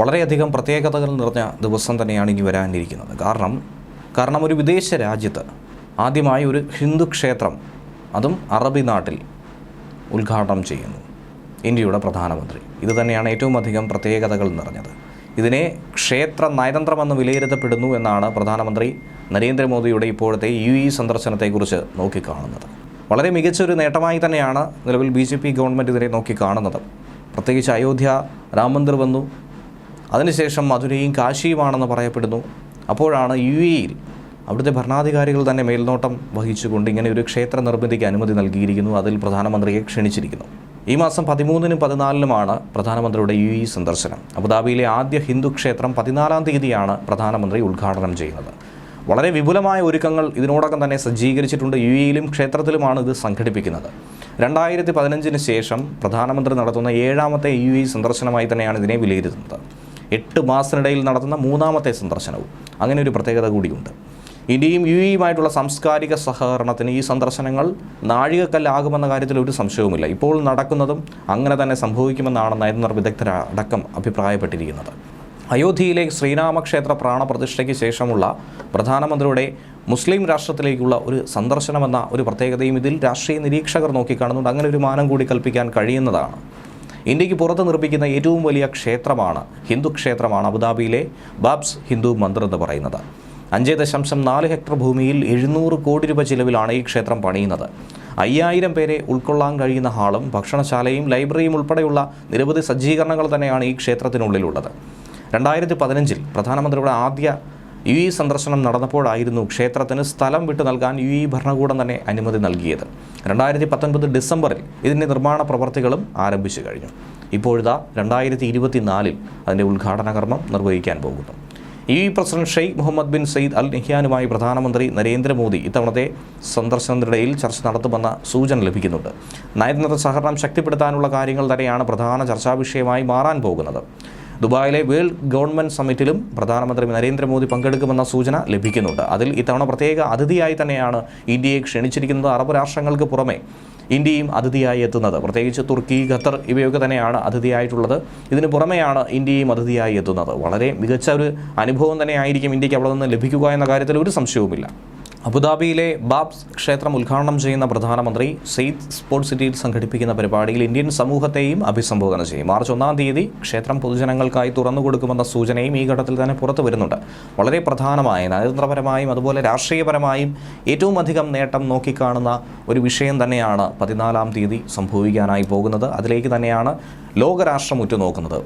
വളരെയധികം പ്രത്യേകതകൾ നിറഞ്ഞ ദിവസം തന്നെയാണ് ഇനി വരാനിരിക്കുന്നത്. കാരണം കാരണം ഒരു വിദേശ രാജ്യത്ത് ആദ്യമായി ഒരു ഹിന്ദു ക്ഷേത്രം അതും അറബി നാട്ടിൽ ഉദ്ഘാടനം ചെയ്യുന്നു ഇന്ത്യയുടെ പ്രധാനമന്ത്രി. ഇത് തന്നെയാണ് ഏറ്റവും അധികം പ്രത്യേകതകൾ നിറഞ്ഞത്. ഇതിനെ ക്ഷേത്ര നയതന്ത്രമെന്ന് വിലയിരുത്തപ്പെടുന്നു എന്നാണ് പ്രധാനമന്ത്രി നരേന്ദ്രമോദിയുടെ ഇപ്പോഴത്തെ യു ഇ സന്ദർശനത്തെക്കുറിച്ച് നോക്കിക്കാണുന്നത്. വളരെ മികച്ച ഒരു നേട്ടമായി തന്നെയാണ് നിലവിൽ ബി ജെ പി ഗവൺമെന്റ് ഇതിനെ നോക്കിക്കാണുന്നത്. പ്രത്യേകിച്ച് അയോധ്യ രാം മന്ദിർ വന്നു അതിനുശേഷം മധുരയും കാശിയുമാണെന്ന് പറയപ്പെടുന്നു. അപ്പോഴാണ് യു എയിൽ അവിടുത്തെ ഭരണാധികാരികൾ തന്നെ മേൽനോട്ടം വഹിച്ചുകൊണ്ട് ഇങ്ങനെ ഒരു ക്ഷേത്ര നിർമ്മിതിക്ക് അനുമതി നൽകിയിരിക്കുന്നു. അതിൽ പ്രധാനമന്ത്രിയെ ക്ഷണിച്ചിരിക്കുന്നു. ഈ മാസം പതിമൂന്നിനും പതിനാലിനുമാണ് പ്രധാനമന്ത്രിയുടെ യു ഇ സന്ദർശനം. അബുദാബിയിലെ ആദ്യ ഹിന്ദു ക്ഷേത്രം പതിനാലാം തീയതിയാണ് പ്രധാനമന്ത്രി ഉദ്ഘാടനം ചെയ്യുന്നത്. വളരെ വിപുലമായ ഒരുക്കങ്ങൾ ഇതിനോടകം തന്നെ സജ്ജീകരിച്ചിട്ടുണ്ട്. യു എയിലും ക്ഷേത്രത്തിലുമാണ് ഇത് സംഘടിപ്പിക്കുന്നത്. രണ്ടായിരത്തി പതിനഞ്ചിന് ശേഷം പ്രധാനമന്ത്രി നടത്തുന്ന ഏഴാമത്തെ യു ഇ സന്ദർശനമായി തന്നെയാണ് ഇതിനെ വിലയിരുത്തുന്നത്. എട്ട് മാസത്തിനിടയിൽ നടത്തുന്ന മൂന്നാമത്തെ സന്ദർശനവും. അങ്ങനെ ഒരു പ്രത്യേകത കൂടിയുണ്ട്. ഇന്ത്യയും യു എയുമായിട്ടുള്ള സാംസ്കാരിക സഹകരണത്തിന് ഈ സന്ദർശനങ്ങൾ നാഴികക്കല്ലാകുമെന്ന കാര്യത്തിൽ ഒരു സംശയവുമില്ല. ഇപ്പോൾ നടക്കുന്നതും അങ്ങനെ തന്നെ സംഭവിക്കുമെന്നാണ് നയതന്ത്ര വിദഗ്ധരടക്കം അഭിപ്രായപ്പെട്ടിരിക്കുന്നത്. അയോധ്യയിലെ ശ്രീരാമക്ഷേത്ര പ്രാണപ്രതിഷ്ഠയ്ക്ക് ശേഷമുള്ള പ്രധാനമന്ത്രിയുടെ മുസ്ലിം രാഷ്ട്രത്തിലേക്കുള്ള ഒരു സന്ദർശനമെന്ന ഒരു പ്രത്യേകതയും ഇതിൽ രാഷ്ട്രീയ നിരീക്ഷകർ നോക്കിക്കാണുന്നുണ്ട്. അങ്ങനെ ഒരു മാനം കൂടി കൽപ്പിക്കാൻ കഴിയുന്നതാണ്. ഇന്ത്യയ്ക്ക് പുറത്ത് നിർമ്മിക്കുന്ന ഏറ്റവും വലിയ ക്ഷേത്രമാണ് ഹിന്ദു ക്ഷേത്രമാണ് അബുദാബിയിലെ ബാബ്സ് ഹിന്ദു മന്ദിർ എന്ന് പറയുന്നത്. അഞ്ച് ദശാംശം നാല് ഹെക്ടർ ഭൂമിയിൽ എഴുന്നൂറ് കോടി രൂപ ചിലവിലാണ് ഈ ക്ഷേത്രം പണിയുന്നത്. അയ്യായിരം പേരെ ഉൾക്കൊള്ളാൻ കഴിയുന്ന ഹാളും ഭക്ഷണശാലയും ലൈബ്രറിയും ഉൾപ്പെടെയുള്ള നിരവധി സജ്ജീകരണങ്ങൾ തന്നെയാണ് ഈ ക്ഷേത്രത്തിനുള്ളിലുള്ളത്. രണ്ടായിരത്തി പതിനഞ്ചിൽ പ്രധാനമന്ത്രിയുടെ ആദ്യ യു ഇ സന്ദർശനം നടന്നപ്പോഴായിരുന്നു ക്ഷേത്രത്തിന് സ്ഥലം വിട്ടു നൽകാൻ യു ഇ ഭരണകൂടം തന്നെ അനുമതി നൽകിയത്. രണ്ടായിരത്തി പത്തൊൻപത് ഡിസംബറിൽ ഇതിന്റെ നിർമ്മാണ പ്രവർത്തികളും ആരംഭിച്ചു കഴിഞ്ഞു. ഇപ്പോഴിതാ രണ്ടായിരത്തി ഇരുപത്തിനാലിൽ അതിന്റെ ഉദ്ഘാടന കർമ്മം നിർവഹിക്കാൻ പോകുന്നു. U E president Sheikh Mohammed bin Zayed Al നഹ്യാനുമായി പ്രധാനമന്ത്രി നരേന്ദ്രമോദി ഇത്തവണത്തെ സന്ദർശനത്തിനിടയിൽ ചർച്ച നടത്തുമെന്ന സൂചന ലഭിക്കുന്നുണ്ട്. നയതന്ത്ര സഹകരണം ശക്തിപ്പെടുത്താനുള്ള കാര്യങ്ങൾ തന്നെയാണ് പ്രധാന ചർച്ചാ വിഷയമായി മാറാൻ പോകുന്നത്. ദുബായിലെ വേൾഡ് ഗവൺമെന്റ് സമ്മിറ്റിലും പ്രധാനമന്ത്രി നരേന്ദ്രമോദി പങ്കെടുക്കുമെന്ന സൂചന ലഭിക്കുന്നുണ്ട്. അതിൽ ഇത്തവണ പ്രത്യേക അതിഥിയായി തന്നെയാണ് ഇന്ത്യയെ ക്ഷണിച്ചിരിക്കുന്നത് അറബ് രാഷ്ട്രങ്ങൾക്ക് പുറമെ ഇന്ത്യയും അതിഥിയായി എത്തുന്നത്. പ്രത്യേകിച്ച് തുർക്കി ഖത്തർ ഇവയൊക്കെ തന്നെയാണ് അതിഥിയായിട്ടുള്ളത്. ഇതിന് പുറമെയാണ് ഇന്ത്യയും അതിഥിയായി എത്തുന്നത്. വളരെ മികച്ച ഒരു അനുഭവം തന്നെയായിരിക്കും ഇന്ത്യയ്ക്ക് അവിടെ നിന്ന് ലഭിക്കുക എന്ന കാര്യത്തിൽ ഒരു സംശയവുമില്ല. അബുദാബിയിലെ ബാബ്സ് ക്ഷേത്രം ഉദ്ഘാടനം ചെയ്യുന്ന പ്രധാനമന്ത്രി സെയ്ദ് സ്പോർട്സ് സിറ്റിയിൽ സംഘടിപ്പിക്കുന്ന പരിപാടിയിൽ ഇന്ത്യൻ സമൂഹത്തെയും അഭിസംബോധന ചെയ്യും. മാർച്ച് ഒന്നാം തീയതി ക്ഷേത്രം പൊതുജനങ്ങൾക്കായി തുറന്നു കൊടുക്കുമെന്ന സൂചനയും ഈ ഘട്ടത്തിൽ തന്നെ പുറത്തു വരുന്നുണ്ട്. വളരെ പ്രധാനമായ നയതന്ത്രപരമായും അതുപോലെ രാഷ്ട്രീയപരമായും ഏറ്റവും അധികം നേട്ടം നോക്കിക്കാണുന്ന ഒരു വിഷയം തന്നെയാണ് പതിനാലാം തീയതി സംഭവിക്കാനായി പോകുന്നത്. അതിലേക്ക് തന്നെയാണ് ലോകരാഷ്ട്രം ഉറ്റുനോക്കുന്നത്.